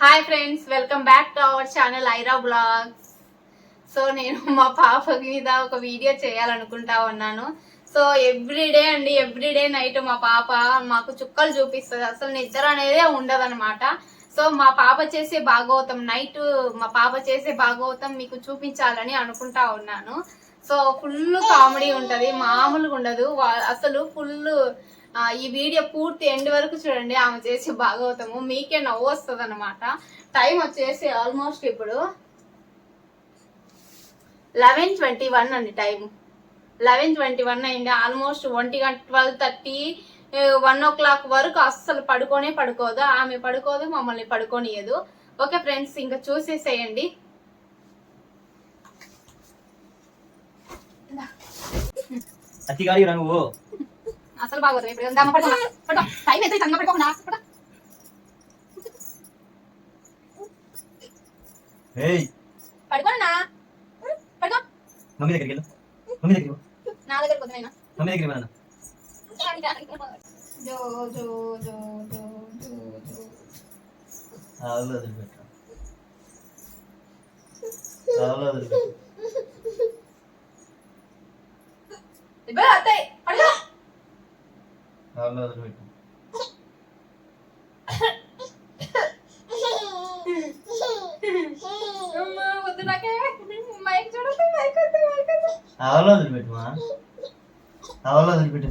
Hi friends welcome back to our channel Aira blogs so నేను మా పాప మీద ఒక వీడియో చేయాలనుకుంటా ఉన్నాను. సో ఎవ్రీడే అండి ఎవ్రీడే నైట్ మా పాప మాకు చుక్కలు చూపిస్తుంది. అసలు నిద్ర అనేదే ఉండదన్నమాట. సో మా పాప చేసే భాగవతం నైట్ మా పాప చేసే భాగవతం మీకు చూపించాలని అనుకుంటా ఉన్నాను. సో ఫుల్ కామెడీ ఉంటది మామూలుగా ఉండదు. అసలు ఫుల్ ఈ వీడియో పూర్తి ఎండ్ వరకు చూడండి. ఆమె చేసే భాగవతము మీకే నవ్వు వస్తుంది అనమాట టైం వచ్చేసి ఆల్మోస్ట్ ఇప్పుడు లెవెన్ ట్వంటీ వన్ అండి టైం లెవెన్ ట్వంటీ వన్ అయింది. ఆల్మోస్ట్ ఒంటి గంట twelve thirty one o'clock వరకు అస్సలు పడుకోనే పడుకోదు. ఆమె పడుకోదు మమ్మల్ని పడుకోనియదు ఓకే ఫ్రెండ్స్ ఇంకా చూసేసేయండి. అతిగాడి రంగు అసలు బాగోదు ఇప్పుడు దమ్మ టైం ఎంత దమ్మ పడుకోకుండా. ఏయ్. పడుకోనా పడుకో. మమ్మీ దగ్గరికి వెళ్ళు. మమ్మీ దగ్గరికి. నా దగ్గరకు వద్దు మమ్మీ దగ్గరికి వెళ్ళను? జో జో జో జో జో జో. ఆవులు వదిలిపెట్టు. ఆవులు వదిలిపెట్టు. ఇప్పుడు అత్తయ్య పడుకో. ఆవులు వదిలిపెట్టు అమ్మా, వద్దు నాకే మైక్ చూడదు మైక్ వద్దు మైక్ వద్దు ఆవులు వదిలిపెట్టు మా ఆవులు వదిలిపెట్టు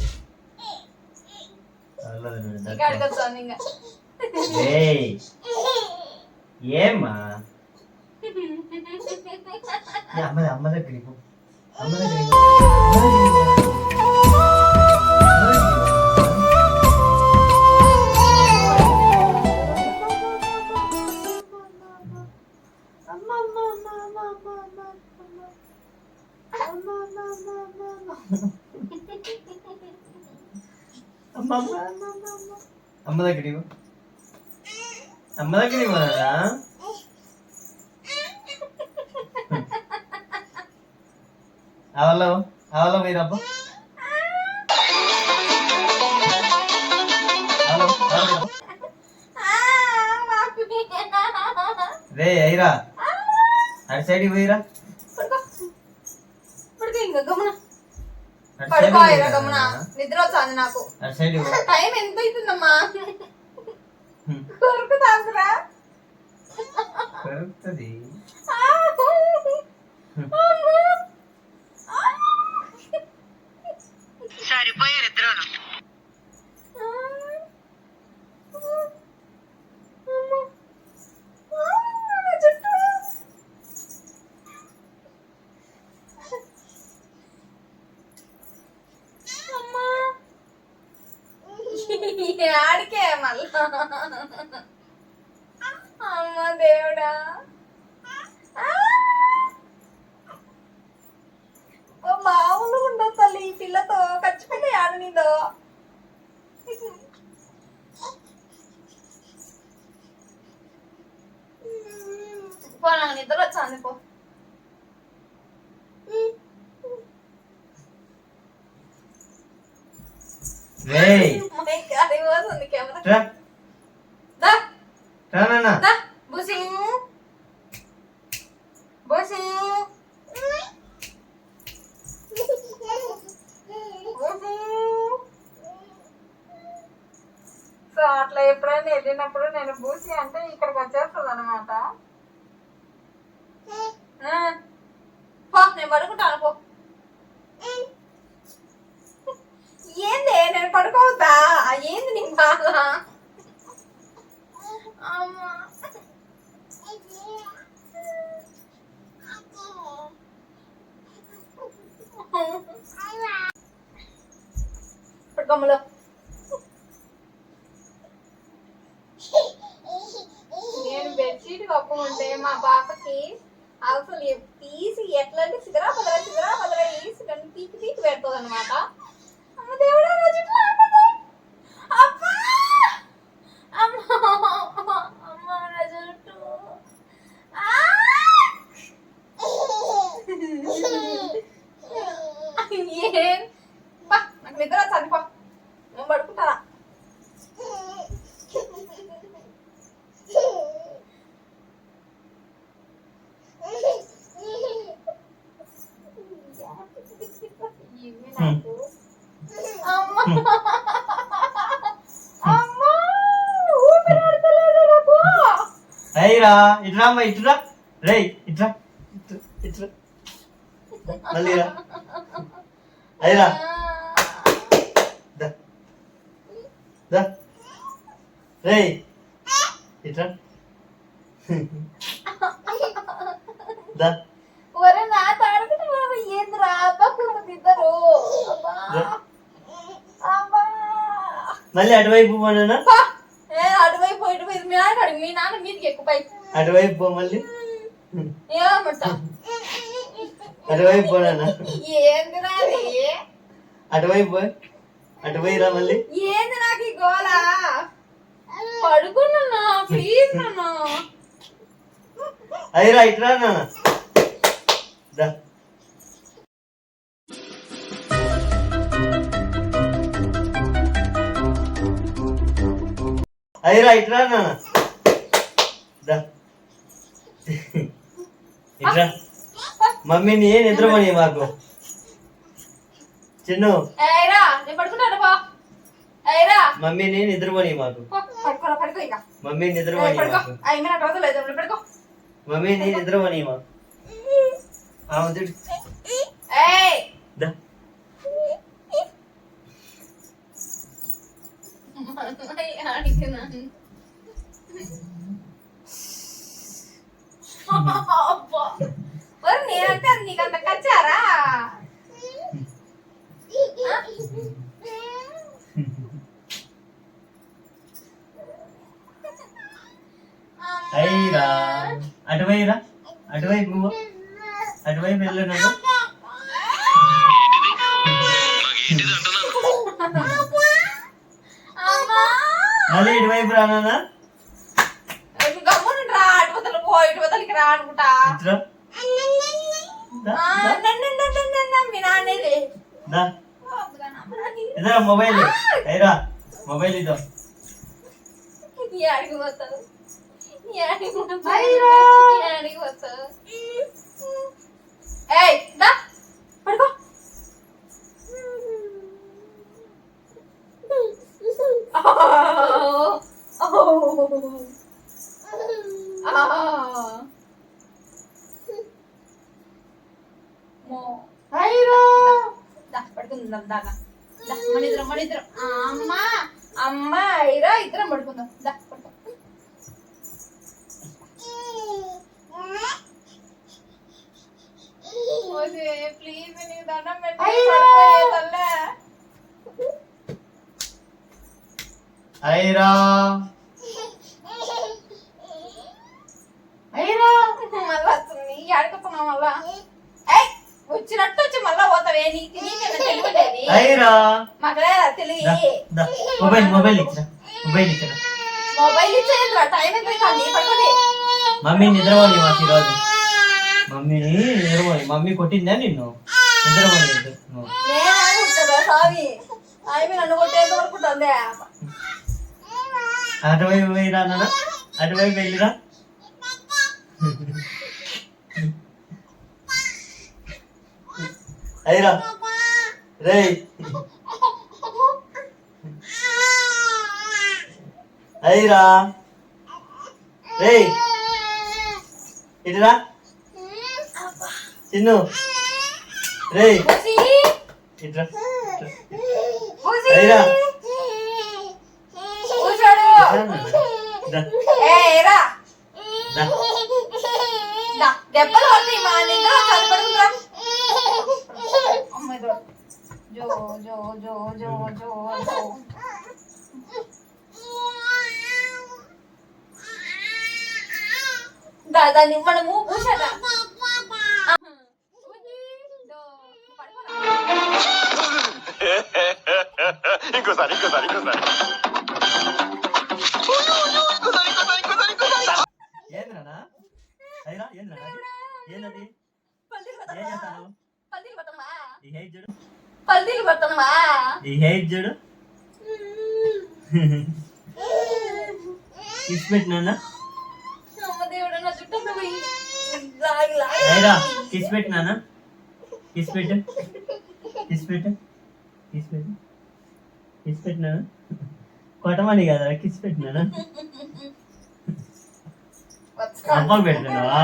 ఆవులు వదిలిపెట్టు ఇంకా అడగొచ్చు ఇంకా ఏయ్ ఏమ్మా ఏ అమ్మ అమ్మ దగ్గరికి పో అమ్మ దగ్గరికి అమ్మ అమ్మ అమ్మ దగ్గరికి పోనా అవలో అవలో మీరు అబ్బా. రే అయ్యరా. అటు సైడ్ పోయిరా. అటు సైడ్ పడుకో ఇరా గమన పోయిరా నిద్ర వస్తుంది నాకు. టైం ఎంత అవుతుందమ్మా హ్మ్. దొరుకుతాందిరా దొరుకుతుంది సరిపోయారు ఇద్దరు ఆడికే మళ్ళా అమ్మ దేవుడా ఓ మామూలు ఉండదు తల్లి ఈ పిల్లతో ఖచ్చితంగా ఆడనిదో పో నాకు నిద్ర వచ్చాంది పో రే మై గాడ్, ఇది పోతుంది కెమెరా రా దా రా నాన్న దా బుసి బుసి సో అట్లా ఎప్పుడైనా వెళ్ళినప్పుడు నేను బూసి అంటే ఇక్కడికి వచ్చేస్తుంది అనమాట పో నేను పడుకుంటాను పో ఏంది నేను పడుకోవద్దా ఏంది నీ బాధ అమ్మా పడుకోమలో నేను బెడ్షీట్ కప్పుకుంటే మా పాపకి అసలు తీసి ఎట్లంటే సిగరా పదరా సిగరా పదరా వేసి పీకి పీకి పెడుతుంది అనమాట అమ్మ దేవుడా నా జుట్టు లాగుతుంది. అబ్బా! అమ్మ అమ్మ నా జుట్టు ఆ! ఏం బా నాకు నిద్ర వచ్చింది పో నేను పడుకుంటా అయ్యరా ఇట్రా అమ్మ ఇట్రా. రేయ్ ఇట్రా. ఇట్రా, ఇట్రా. మళ్ళీ రా. అయ్యరా దా. దా. రేయ్ ఇట్రా దా ఒరే నా తాడుకుంటున్నావు ఏంద్రా పక్కన ఇద్దరు అబ్బా దా. అబ్బా మళ్ళీ అటువైపు పోనా. ఏ అటువైపు ఇటువైపు మీ నాన్న అడుగు మీ నాన్న మీదకి ఎక్కువ అటువైపు పో మళ్ళీ. ఏమంటా అటువైపు పోనా ఏందిరా అది అటువైపు పో. అటువైపు రా మళ్ళీ. ఏంది నాకు ఈ గోల? పడుకున్నా ప్లీజ్ నాన్న. అయ్యరా ఇట్రా నాన్న. దా. అయ్యరా ఇట్రా ఇట్రా మమ్మీని నిద్రమని మాకు. చిన్ను. మమ్మీని నిద్రమని మాకు. మమ్మీని నిద్రమని మమ్మీని నిద్రమని మాకు. ఆమె తిడు. ఏయ్ దా అడిగినాను అబ్బా. మరి నేనంటే అది నీకు అంత కచ్చారా అయ్యరా అటువైరా అటువైపు పో. అటువైపు వెళ్ళు నన్ను అమ్మా మళ్ళీ ఇటువైపు రా నాన్న. ఇప్పుడు గమ్మునుండ్రా అటువతలు పో ఇటువతలకి రా అనుకుంటా. ఇట్రా. దా, ఆ, దా, నన్ను, నన్ను, నన్ను, నన్ను, మీ నాన్నేలే దా. అబ్బా, నాన్న. ఇదిరా మొబైల్. అయ్యరా మొబైల్ ఇదో నీ ఆడికి నీ. నీ ఏయ్ దా పడుకో. దా పడుకుందాం దాకా దా మన ఇద్దరం మన ఇద్దరం అమ్మ అమ్మ ఇరా ఇద్దరం పడుకుందాం దా పడుకో ప్లీజ్ నీకు దండం పెట్టి అయ్యరా మళ్ళా. వస్తుంది వచ్చినట్టు వచ్చి మళ్ళా పోతావే? నీకు మాకు లేదా? తెలివి. Mobile mobile mobile mobile time పడుకోండి మమ్మీ నిద్రపోని మాకు ఈరోజు. మమ్మీని నిద్రపోని మమ్మీ కొట్టిందా నిన్ను నిద్రపోని నువ్వు నేను అనుకుంటుందా స్వామి ఆమె నన్ను కొట్టేంత వరకు ఉంటుందే అటువైపు పోయిరా నాన్న అటువైపు వెళ్ళిరా అయ్యరా. రేయ్. అయ్యరా. రేయ్. ఇటురా. చిన్ను. బుసి ఇట్రా. బుసి అయ్యరా కూర్చోడు దా ఏ రా దా దా దెబ్బలు పడతాయి మా నిద్ర ఒకసారి పడుకుందా అమ్మ ఇదో జో జో జో జో జో జో దా దాన్ని మనము పూసేదా కిసి పెట్టినానా కొట్టమని కదా కిసి పెట్టినానా అమ్మకు పెట్టినావా?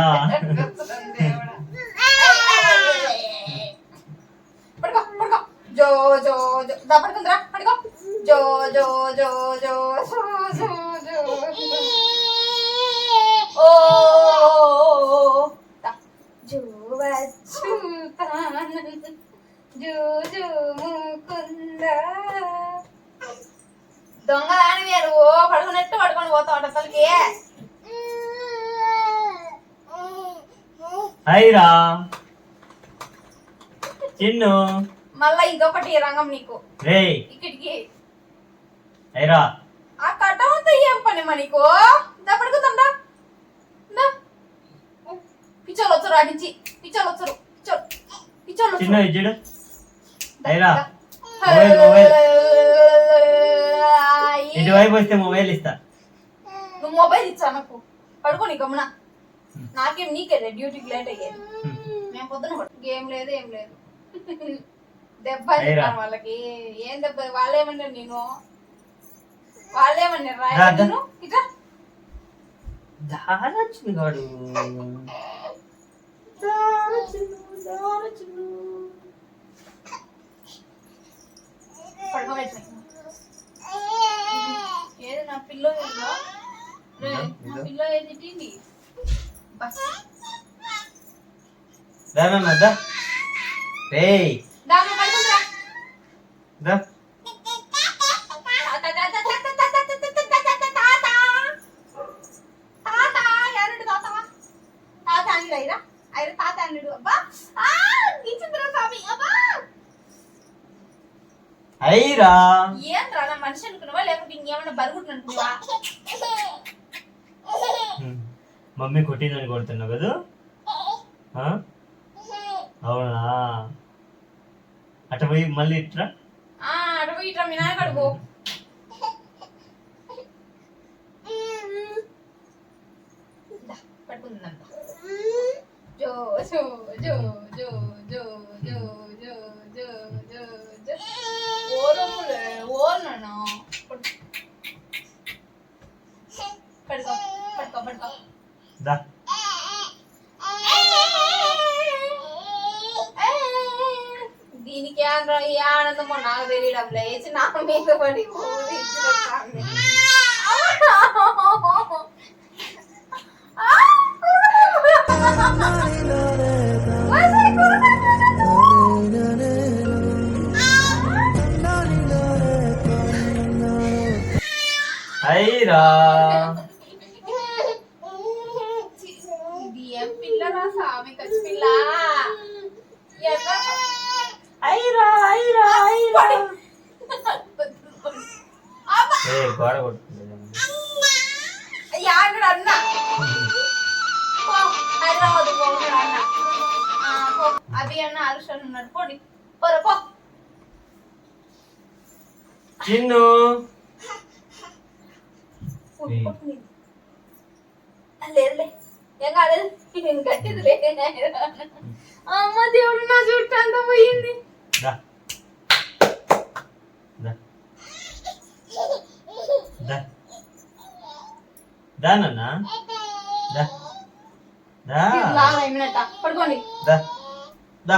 జో జో జో జో జో జో జో. దొంగదాని వేరు. ఓ పడుకున్నట్టు పడుకొని పోతావు అటపలికి హైరా. చిన్ను. మళ్ళా ఇదొకటి రంగం నీకు. రే ఇక్కడికి. హైరా. ఆ కట్టమంతా ఏం పని మనీకు దప్పడుకుతుందా పిచ్చోళ్ళు వచ్చరు అడిచి పిచ్చోళ్ళు వచ్చరు పిచ్చోళ్ళు. పిచ్చోళ్ళు చిన్ను హైరా. మొబైల్ మొబైల్ ఇటువైపు వస్తే మొబైల్ ఇస్తా. నువ్వు మొబైల్ ఇచ్చా నాకు? పడుకో నీ గమ్మున. నాకేం నీకే డ్యూటీకి లేట్ అయ్యేది మేము పొద్దున గేమ్ లేదు ఏం లేదు. దెబ్బ. తిన్నాను వాళ్ళకి. ఏం దెబ్బ? వాళ్ళేమన్నారు నేను వాళ్ళేమన్నారు రాయ. నేను ఇట్లా. చిన్న గాడు. పడుకోబెట్టిన ఏది నా పిల్లో ఏదో? రే, నా పిల్లో ఏది తిండి? బస్. దా దాని దా. హైరా ఏంట్రా, నా మనిషి అనుకున్నావా? లేకపోతే ఇంకేమన్నా బరుగుడు అనుకున్నావా? మమ్మీ కొట్టిందని కొడుతున్నావు కదా? ఆ? అవునా? అట పోయి మళ్ళీ ఇట్రా? ఆ, అటు పోయి ఇట్రా మీ నాన్న కడుపు పట్టుకుందంట జో జో జో జో జో జో జో జో ఓరములే ఓర్నను పడుకో పడుకో పడుకో దా. దీనికి ఈ ఆనందమో నాకు తెలియడం లేచి నా మీద పడి ఊరి ఇచ్చినట్టు. హైరా ఇది ఏం పిల్లరా సామి కచ్చి పిల్ల ఎట్లా హైరా హైరా హైరా అబ్బా! ఏ గోడ కొట్టుకుంటుంది యాడు అన్న పో, హైదరాబాద్ పోతున్నాడు అన్న ఆ, పో. అభి అన్న హర్షన్ ఉన్నాడు పోడి పో చిన్ను కొట్టింది. లేదులే ఏం కాలేదు నేను కట్టిదిలే అమ్మ దేవుడు నా చుట్టూ అంతా పోయింది దా దా దా. దా నాన్న? దా. దా. దా. దా.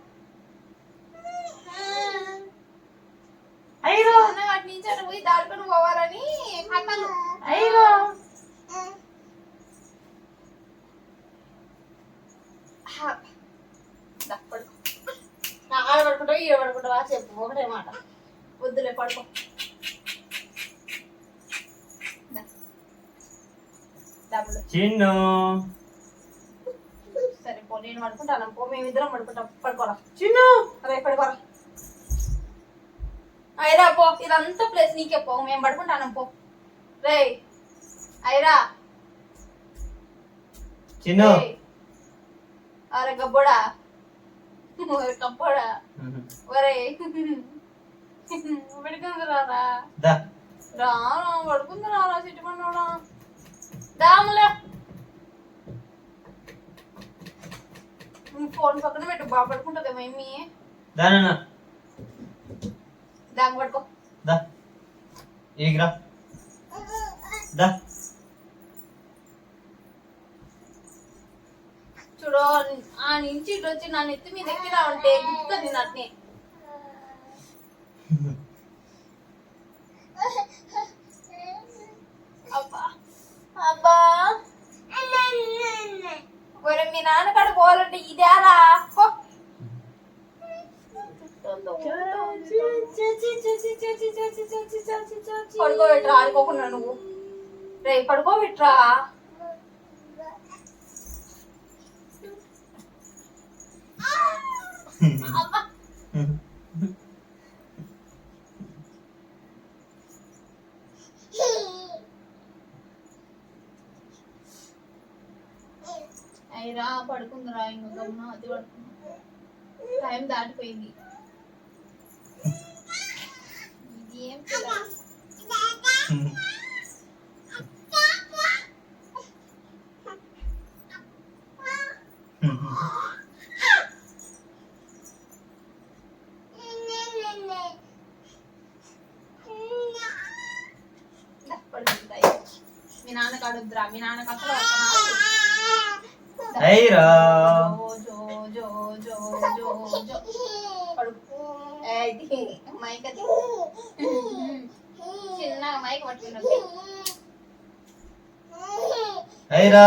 అయ్యో. పోయి దాడుకొని ఆడ పడుకుంటావు పడుకుంటావా చెప్పు మాట. వద్దులే పడుకో. చిన్ను. సరే పో నేను పడుకుంటాను. పో మేమిద్దరం పడుకుంటాం. పడుకోరా. చిన్ను. అదే పడుకోరా. అయిరా పో ఇదంతా ప్లేస్ నీకే పో మేము పడుకుంటాను పో. రే అయిరా చిన్ను. అరే గబ్బోడా. ఒరే గబ్బోడా ఒరే. పడుకుంది రారా దా. రా రా, పడుకుంది రారా సిట్టి పన్నోడా? దాములే. ఫోన్ పక్కన పెట్టు బాగా పడుకుంటుంది మేమి దా నాన్న దాని పడుకో దా. ఈగిరా దా. చూడు ఆ నుంచి ఇటు వచ్చి నా నెత్తి మీద ఎక్కిరా ఉంటే గుర్తుంది నట్ని అబ్బా. అబ్బా. ఒరే మీ నాన్న కాడ పోవాలంటే ఇదేరా. పడుకోబెట్రా ఆడుకోకుండా నువ్వు రే పడుకోబెట్రా అయిరా పడుకుందిరా ఇంకా అది పడుకుందా టైం దాటిపోయింది ఇది ఏం పిల్ల? దా, పడుకుంది అయ్యో. మీ నాన్న కాడొద్దురా మీ నాన్న కప్పలు జో జో జో. జో జో పడుకో మైక్ అది. చిన్నగా మైక్ పట్టుకున్నది అయ్యరా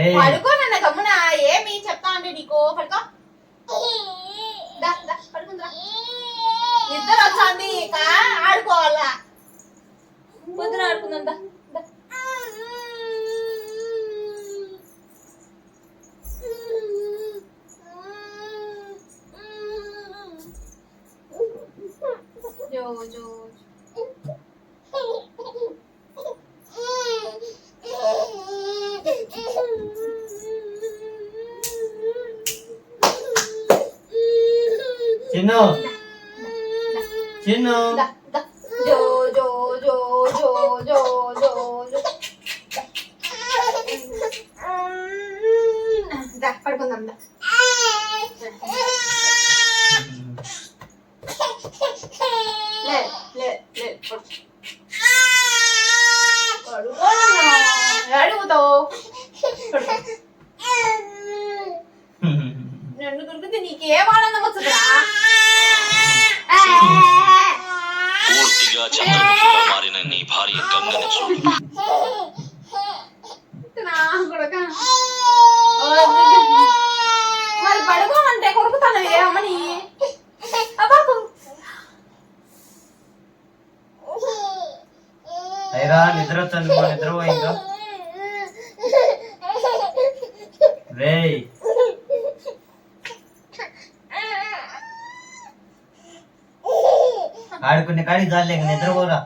ఏయ్. పడుకో నన్న గమ్మున ఏమి చెప్తా అంటే నీకు? పడుకో. దా దా పడుకుందిరా. నిద్ర వచ్చింది ఇక ఆడుకోవాలా? పొద్దున ఆడుకుందాం 줘. 진우. 진우. 나. నీకు ఏ వాళ్ళ నమ్మచ్చు గాలి లేక నిద్రపోరా.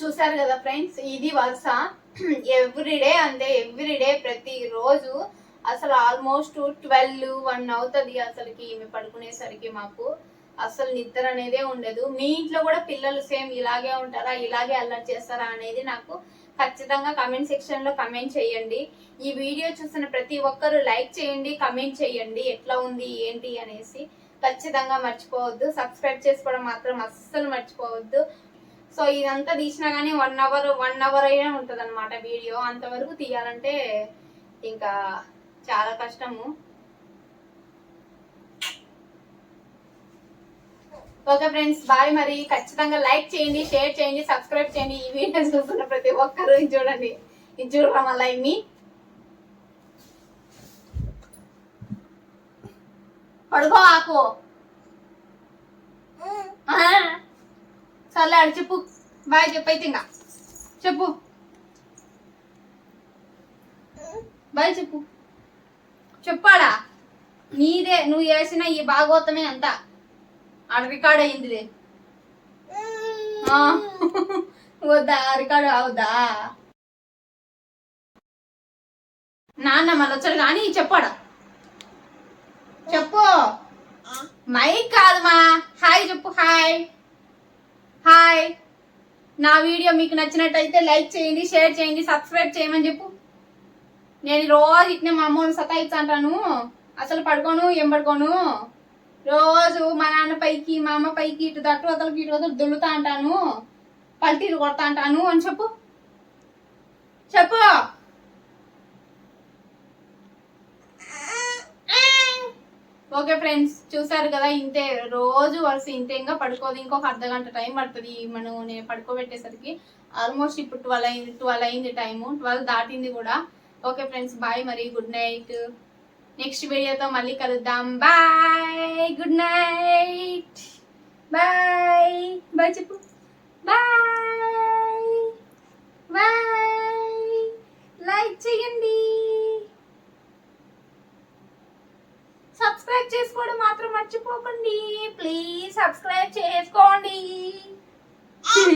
చూసారు కదా ఫ్రెండ్స్ ఇది వరుస. ఎవ్రీడే అంతే ఎవ్రీడే ప్రతి రోజు అసలు ఆల్మోస్ట్ ట్వెల్వ్ వన్ అవుతుంది అసలుకి ఈమె పడుకునేసరికి మాకు. అసలు నిద్ర అనేదే ఉండదు. మీ ఇంట్లో కూడా పిల్లలు సేమ్ ఇలాగే ఉంటారా ఇలాగే అల్లరి చేస్తారా అనేది నాకు ఖచ్చితంగా కమెంట్ సెక్షన్లో కమెంట్ చేయండి. ఈ వీడియో చూసిన ప్రతి ఒక్కరు లైక్ చేయండి కమెంట్ చేయండి. ఎట్లా ఉంది ఏంటి అనేసి ఖచ్చితంగా మర్చిపోవద్దు. సబ్స్క్రైబ్ చేసుకోవడం మాత్రం అస్సలు మర్చిపోవద్దు. సో ఇదంతా తీసినా కానీ వన్ అవర్ వన్ అవర్ అయినా ఉంటుంది అనమాట వీడియో. అంతవరకు తీయాలంటే ఇంకా చాలా కష్టము. ఓకే ఫ్రెండ్స్ బాయ్ మరి. ఖచ్చితంగా లైక్ చేయండి షేర్ చేయండి సబ్స్క్రైబ్ చేయండి. ఈ వీడియో చూస్తున్న ప్రతి ఒక్కరు ఇది చూడండి. ఇది చూడరా మళ్ళీ ఇన్ని? పడుకో ఆకు. సర్లే ఆడు చెప్పు. బాయ్ చెప్పైతే ఇంకా. చెప్పు. బాయ్ చెప్పు. చెప్పాడా? నీదే నువ్వు చేసిన ఈ భాగవతమే అంతా. ఆడ రికార్డ్ అయిందిలే. వద్దా రికార్డు అవుదా నాన్న మళ్ళీ వచ్చాడు కానీ చెప్పాడా? చెప్పు. మైక్ కాదు మా. హాయ్ చెప్పు హాయ్ హాయ్. నా వీడియో మీకు నచ్చినట్టయితే లైక్ చేయండి షేర్ చేయండి సబ్స్క్రైబ్ చేయమని చెప్పు. నేను రోజు ఇట్నే మా అమ్మని సతాయిస్తా అసలు పడుకోను ఏం పడుకోను? రోజు మా నాన్న పైకి మా అమ్మ పైకి ఇటు తట్టు వదలకి ఇటు వదలు దొల్లుతా అంటాను పల్టీలు కొడతా అంటాను అని చెప్పు. చెప్పు. ఓకే ఫ్రెండ్స్ చూసారు కదా ఇంతే. రోజు వరుస ఇంతే ఇంకా పడుకోదు. ఇంకొక అర్ధ గంట టైం పడుతుంది మనం నేను పడుకోబెట్టేసరికి. ఆల్మోస్ట్ ఇప్పుడు ట్వెల్వ్ అయింది ట్వెల్వ్ అయింది టైము. ట్వెల్వ్ దాటింది కూడా. ఓకే ఫ్రెండ్స్ బాయ్ మరి. Good night. నెక్స్ట్ వీడియోతో మళ్ళీ కలుద్దాం. Bye. Good night. Bye. Bye చెప్పు. బాయ్. బాయ్. లైక్ చేయండి. సబ్స్క్రైబ్ చేసుకోవడం మాత్రం మర్చిపోకండి. ప్లీజ్ సబ్స్క్రైబ్ చేసుకోండి.